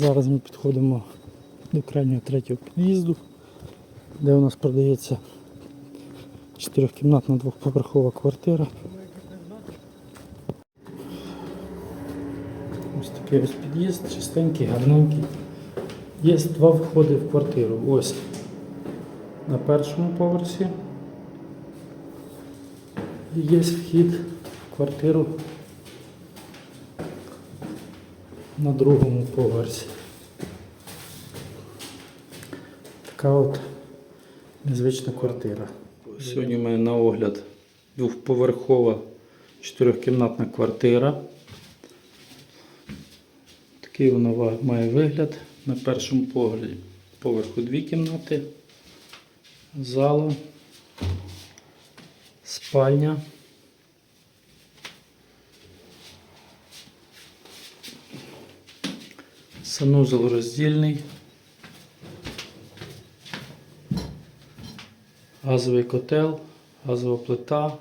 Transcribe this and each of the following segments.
Зараз ми підходимо до крайнього третього під'їзду, де у нас продається чотирьохкімнатна двохповерхова квартира. Ось такий ось під'їзд, чистенький, гарненький. Є два входи в квартиру. Ось на першому поверсі. І є вхід в квартиру на другому поверсі. Така от незвична квартира. Сьогодні у мене на огляд двохповерхова чотирьохкімнатна квартира. Такий вона має вигляд. На першому погляді поверху дві кімнати, зала, спальня. Санузел роздільний. Газовий котел, газова плита,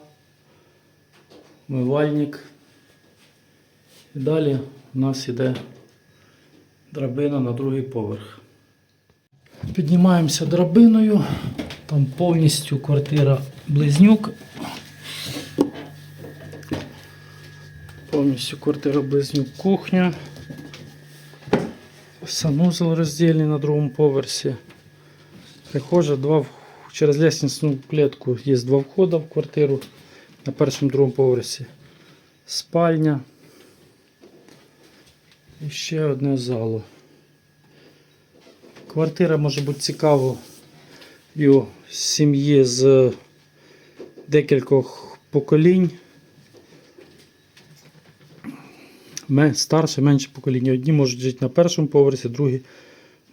мивальник. І далі у нас іде драбина на другий поверх. Піднімаємося драбиною. Там повністю квартира близнюк. Повністю квартира близнюк кухня. Санузел роздільний на другому поверсі. Прихожа, два в- через лестницю клітку є два входи в квартиру на першому другому поверсі. Спальня. І ще одне зало. Квартира може бути цікава і у сім'ї з декількох поколінь. Старше, менше покоління. Одні можуть жити на першому поверсі, другі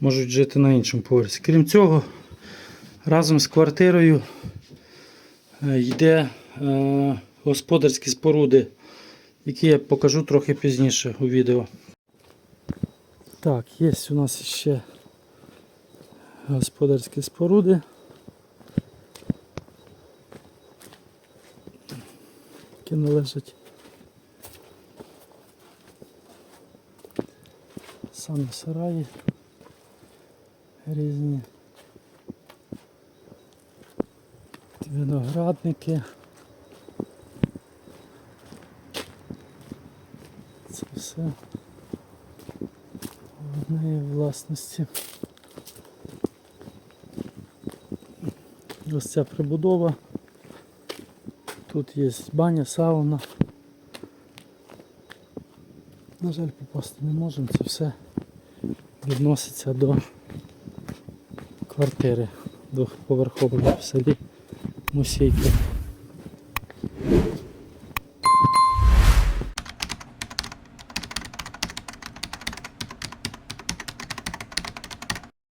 можуть жити на іншому поверсі. Крім цього, разом з квартирою е, йде е, господарські споруди, які я покажу трохи пізніше у відео. Так, є у нас ще господарські споруди. Які належать саме сараї різні. Виноградники. Це все в однієї власності. Ось ця прибудова. Тут є баня, сауна. На жаль, попасти не можемо, це все відноситься до квартири двохповерхової в селі Мусійки.